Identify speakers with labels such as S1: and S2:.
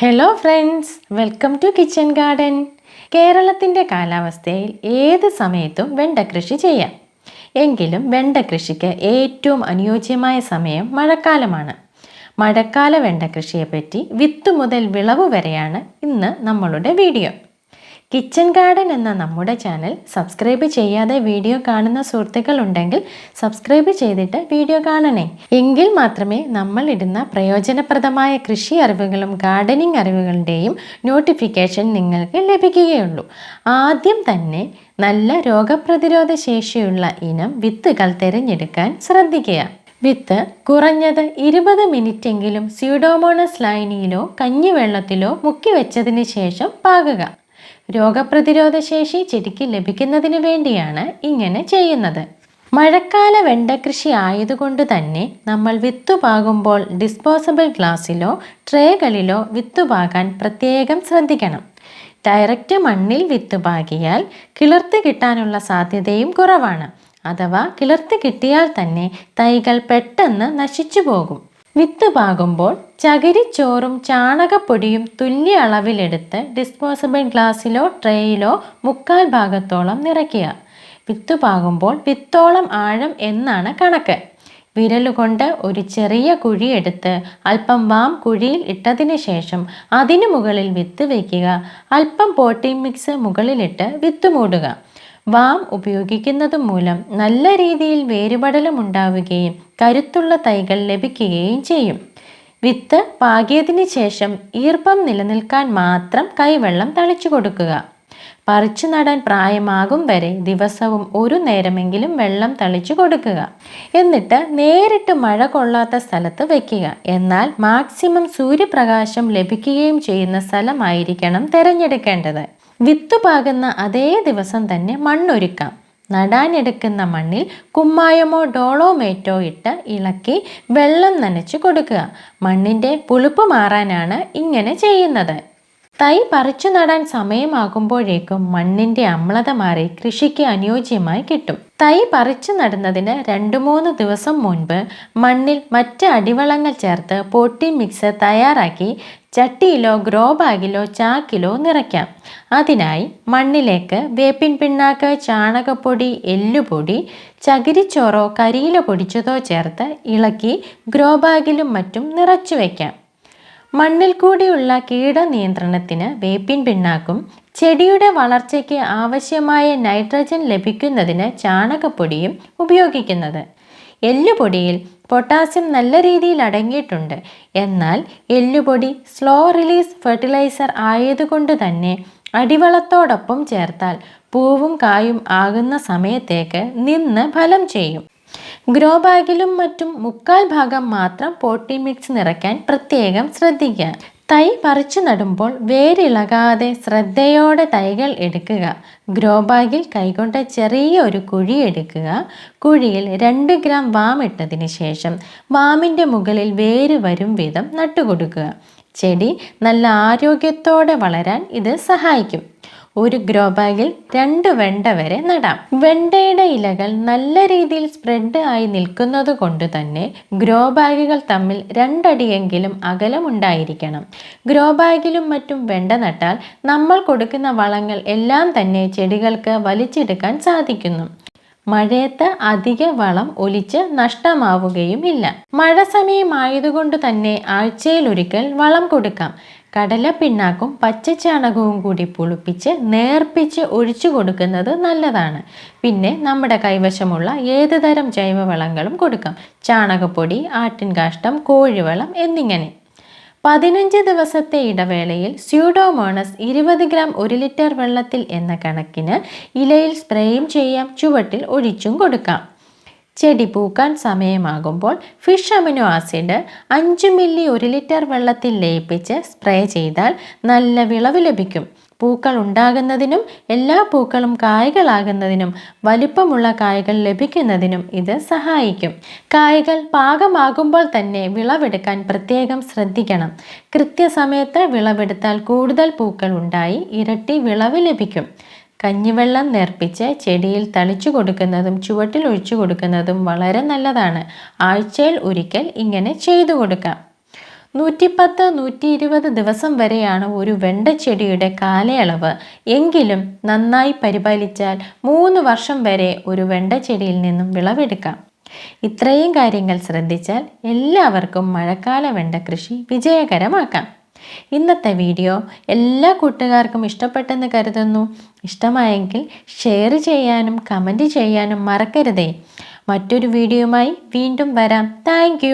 S1: Hello friends welcome to kitchen garden കേരളത്തിന്റെ കാലാവസ്ഥയിൽ ഏത് സമയത്തും വെണ്ട കൃഷി ചെയ്യാം. എങ്കിലും വെണ്ട കൃഷിക്ക് ഏറ്റവും അനുയോജ്യമായ സമയം മഴക്കാലമാണ്. മഴക്കാല വെണ്ട കൃഷിയെപ്പറ്റി വിത്ത് മുതൽ വിളവ് വരെയാണ് ഇന്ന് നമ്മളുടെ വീഡിയോ. കിച്ചൺ ഗാർഡൻ എന്ന നമ്മുടെ ചാനൽ സബ്സ്ക്രൈബ് ചെയ്യാതെ വീഡിയോ കാണുന്ന സുഹൃത്തുക്കൾ ഉണ്ടെങ്കിൽ സബ്സ്ക്രൈബ് ചെയ്തിട്ട് വീഡിയോ കാണണേ. എങ്കിൽ മാത്രമേ നമ്മൾ ഇടുന്ന പ്രയോജനപ്രദമായ കൃഷി അറിവുകളും ഗാർഡനിങ് അറിവുകളുടെയും നോട്ടിഫിക്കേഷൻ നിങ്ങൾക്ക് ലഭിക്കുകയുള്ളൂ. ആദ്യം തന്നെ നല്ല രോഗപ്രതിരോധ ശേഷിയുള്ള ഇനം വിത്തുകൾ തിരഞ്ഞെടുക്കാൻ ശ്രദ്ധിക്കുക. വിത്ത് കുറഞ്ഞത് ഇരുപത് മിനിറ്റെങ്കിലും സ്യൂഡോമോണസ് ലൈനിയിലോ കഞ്ഞിവെള്ളത്തിലോ മുക്കി വെച്ചതിന് ശേഷം പാകുക. രോഗപ്രതിരോധ ശേഷി ചെടിക്ക് ലഭിക്കുന്നതിന് വേണ്ടിയാണ് ഇങ്ങനെ ചെയ്യുന്നത്. മഴക്കാല വെണ്ടകൃഷി ആയതുകൊണ്ട് തന്നെ നമ്മൾ വിത്തുപാകുമ്പോൾ ഡിസ്പോസബിൾ ഗ്ലാസ്സിലോ ട്രേകളിലോ വിത്തുപാകാൻ പ്രത്യേകം ശ്രദ്ധിക്കണം. ഡയറക്റ്റ് മണ്ണിൽ വിത്തുപാകിയാൽ കിളിർത്ത് കിട്ടാനുള്ള സാധ്യതയും കുറവാണ്. അഥവാ കിളിർത്ത് കിട്ടിയാൽ തന്നെ തൈകൾ പെട്ടെന്ന് നശിച്ചു പോകും. വിത്ത് പാകുമ്പോൾ ചകിരിച്ചോറും ചാണകപ്പൊടിയും തുല്യ അളവിലെടുത്ത് ഡിസ്പോസിബിൾ ഗ്ലാസ്സിലോ ട്രേയിലോ മുക്കാൽ ഭാഗത്തോളം നിറയ്ക്കുക. വിത്ത് പാകുമ്പോൾ വിത്തോളം ആഴം എന്നാണ് കണക്ക്. വിരലുകൊണ്ട് ഒരു ചെറിയ കുഴിയെടുത്ത് അല്പം വാം കുഴിയിൽ ഇട്ടതിന് ശേഷം അതിനു മുകളിൽ വിത്ത് വയ്ക്കുക. അല്പം പോട്ടിംഗ് മിക്സ് മുകളിലിട്ട് വിത്ത് മൂടുക. വാം ഉപയോഗിക്കുന്നത് മൂലം നല്ല രീതിയിൽ വേരുപടലം ഉണ്ടാവുകയും കരുത്തുള്ള തൈകൾ ലഭിക്കുകയും ചെയ്യും. വിത്ത് പാകിയതിന് ശേഷം ഈർപ്പം നിലനിൽക്കാൻ മാത്രം കൈവെള്ളം തളിച്ചു കൊടുക്കുക. പറിച്ചു നടാൻ പ്രായമാകും വരെ ദിവസവും ഒരു നേരമെങ്കിലും വെള്ളം തളിച്ചു കൊടുക്കുക. എന്നിട്ട് നേരിട്ട് മഴ കൊള്ളാത്ത സ്ഥലത്ത് വയ്ക്കുക. എന്നാൽ മാക്സിമം സൂര്യപ്രകാശം ലഭിക്കുകയും ചെയ്യുന്ന സ്ഥലമായിരിക്കണം തിരഞ്ഞെടുക്കേണ്ടത്. വിത്ത് പാകുന്ന അതേ ദിവസം തന്നെ മണ്ണൊരുക്കാം. നടാനെടുക്കുന്ന മണ്ണിൽ കുമ്മായമോ ഡോളോമേറ്റോ ഇട്ട് ഇളക്കി വെള്ളം നനച്ചു കൊടുക്കുക. മണ്ണിന്റെ പുളിപ്പ് മാറാനാണ് ഇങ്ങനെ ചെയ്യുന്നത്. തൈ പറിച്ചു നടാൻ സമയമാകുമ്പോഴേക്കും മണ്ണിന്റെ അമ്ലത മാറി കൃഷിക്ക് അനുയോജ്യമായി കിട്ടും. തൈ പറിച്ചു നടുന്നതിന് രണ്ടു മൂന്ന് ദിവസം മുൻപ് മണ്ണിൽ മറ്റ് അടിവളങ്ങൾ ചേർത്ത് പൊട്ടി മിക്സ് തയ്യാറാക്കി ചട്ടിയിലോ ഗ്രോ ബാഗിലോ ചാക്കിലോ നിറയ്ക്കാം. അതിനായി മണ്ണിലേക്ക് വേപ്പിൻ പിണ്ണാക്ക് ചാണകപ്പൊടി എല്ലുപൊടി ചകിരിച്ചോറോ കരിയില പൊടിച്ചതോ ചേർത്ത് ഇളക്കി ഗ്രോ ബാഗിലും മറ്റും നിറച്ചു വയ്ക്കാം. മണ്ണിൽ കൂടിയുള്ള കീട കീടനിയന്ത്രണത്തിന് വേപ്പിൻ പിണ്ണാക്കും ചെടിയുടെ വളർച്ചയ്ക്ക് ആവശ്യമായ നൈട്രജൻ ലഭിക്കുന്നതിന് ചാണകപ്പൊടിയും ഉപയോഗിക്കുന്നത്. എല്ലുപൊടിയിൽ പൊട്ടാസ്യം നല്ല രീതിയിൽ അടങ്ങിയിട്ടുണ്ട്. എന്നാൽ എല്ലുപൊടി സ്ലോ റിലീസ് ഫെർട്ടിലൈസർ ആയതുകൊണ്ട് തന്നെ അടിവളത്തോടൊപ്പം ചേർത്താൽ പൂവും കായും ആകുന്ന സമയത്തേക്ക് നിന്ന് ഫലം ചെയ്യും. ഗ്രോ ബാഗിലും മറ്റും മുക്കാൽ ഭാഗം മാത്രം പോട്ടി മിക്സ് നിറയ്ക്കാൻ പ്രത്യേകം ശ്രദ്ധിക്കുക. തൈ പറിച്ചു നടുമ്പോൾ വേരിളകാതെ ശ്രദ്ധയോടെ തൈകൾ എടുക്കുക. ഗ്രോ ബാഗിൽ കൈകൊണ്ട് ചെറിയ ഒരു കുഴി എടുക്കുക. കുഴിയിൽ രണ്ട് ഗ്രാം വാം ഇട്ടതിന് ശേഷം വാമിന്റെ മുകളിൽ വേര് വരും വിധം നട്ടുകൊടുക്കുക. ചെടി നല്ല ആരോഗ്യത്തോടെ വളരാൻ ഇത് സഹായിക്കും. ഒരു ഗ്രോ ബാഗിൽ രണ്ട് വെണ്ട വരെ നടാം. വെണ്ടയുടെ ഇലകൾ നല്ല രീതിയിൽ സ്പ്രെഡ് ആയി നിൽക്കുന്നത് കൊണ്ട് തന്നെ ഗ്രോ ബാഗുകൾ തമ്മിൽ രണ്ടടിയെങ്കിലും അകലമുണ്ടായിരിക്കണം ഗ്രോ ബാഗിലും മറ്റും വെണ്ട നട്ടാൽ നമ്മൾ കൊടുക്കുന്ന വളങ്ങൾ എല്ലാം തന്നെ ചെടികൾക്ക് വലിച്ചെടുക്കാൻ സാധിക്കുന്നു. മഴയത്ത് അധിക വളം ഒലിച്ച് നഷ്ടമാവുകയും ഇല്ല മഴ സമയമായതുകൊണ്ട് തന്നെ ആഴ്ചയിൽ ഒരിക്കൽ വളം കൊടുക്കാം. കടലപ്പിണ്ണാക്കും പച്ചച്ചാണകവും കൂടി പുളിപ്പിച്ച് നേർപ്പിച്ച് ഒഴിച്ചു കൊടുക്കുന്നത് നല്ലതാണ്. പിന്നെ നമ്മുടെ കൈവശമുള്ള ഏത് തരം ജൈവവളങ്ങളും കൊടുക്കാം. ചാണകപ്പൊടി ആട്ടിൻകാഷ്ടം കോഴിവളം എന്നിങ്ങനെ. പതിനഞ്ച് ദിവസത്തെ ഇടവേളയിൽ സ്യൂഡോമോണസ് ഇരുപത് ഗ്രാം ഒരു ലിറ്റർ വെള്ളത്തിൽ എന്ന കണക്കിന് ഇലയിൽ സ്പ്രേയും ചെയ്യാം ചുവട്ടിൽ ഒഴിച്ചും കൊടുക്കാം. ചെടി പൂക്കാൻ സമയമാകുമ്പോൾ ഫിഷ് അമിനോ ആസിഡ് അഞ്ച് മില്ലി ഒരു ലിറ്റർ വെള്ളത്തിൽ ലയിപ്പിച്ച് സ്പ്രേ ചെയ്താൽ നല്ല വിളവ് ലഭിക്കും. പൂക്കൾ ഉണ്ടാകുന്നതിനും എല്ലാ പൂക്കളും കായ്കളാകുന്നതിനും വലിപ്പമുള്ള കായ്കൾ ലഭിക്കുന്നതിനും ഇത് സഹായിക്കും. കായ്കൾ പാകമാകുമ്പോൾ തന്നെ വിളവെടുക്കാൻ പ്രത്യേകം ശ്രദ്ധിക്കണം. കൃത്യസമയത്ത് വിളവെടുത്താൽ കൂടുതൽ പൂക്കൾ ഉണ്ടായി ഇരട്ടി വിളവ് ലഭിക്കും. കഞ്ഞിവെള്ളം നേർപ്പിച്ച് ചെടിയിൽ തളിച്ചു കൊടുക്കുന്നതും ചുവട്ടിൽ ഒഴിച്ചു കൊടുക്കുന്നതും വളരെ നല്ലതാണ്. ആഴ്ചയിൽ ഒരിക്കൽ ഇങ്ങനെ ചെയ്തു കൊടുക്കാം. നൂറ്റിപ്പത്ത് നൂറ്റി ഇരുപത് ദിവസം വരെയാണ് ഒരു വെണ്ടച്ചെടിയുടെ കാലയളവ്. എങ്കിലും നന്നായി പരിപാലിച്ചാൽ മൂന്ന് വർഷം വരെ ഒരു വെണ്ടച്ചെടിയിൽ നിന്നും വിളവെടുക്കാം. ഇത്രയും കാര്യങ്ങൾ ശ്രദ്ധിച്ചാൽ എല്ലാവർക്കും മഴക്കാല വെണ്ട കൃഷി വിജയകരമാക്കാം. ഇന്നത്തെ വീഡിയോ എല്ലാ കൂട്ടുകാർക്കും ഇഷ്ടപ്പെട്ടെന്ന് കരുതുന്നു. ഇഷ്ടമായെങ്കിൽ ഷെയർ ചെയ്യാനും കമന്റ് ചെയ്യാനും മറക്കരുതേ. മറ്റൊരു വീഡിയോയുമായി വീണ്ടും വരാം. താങ്ക്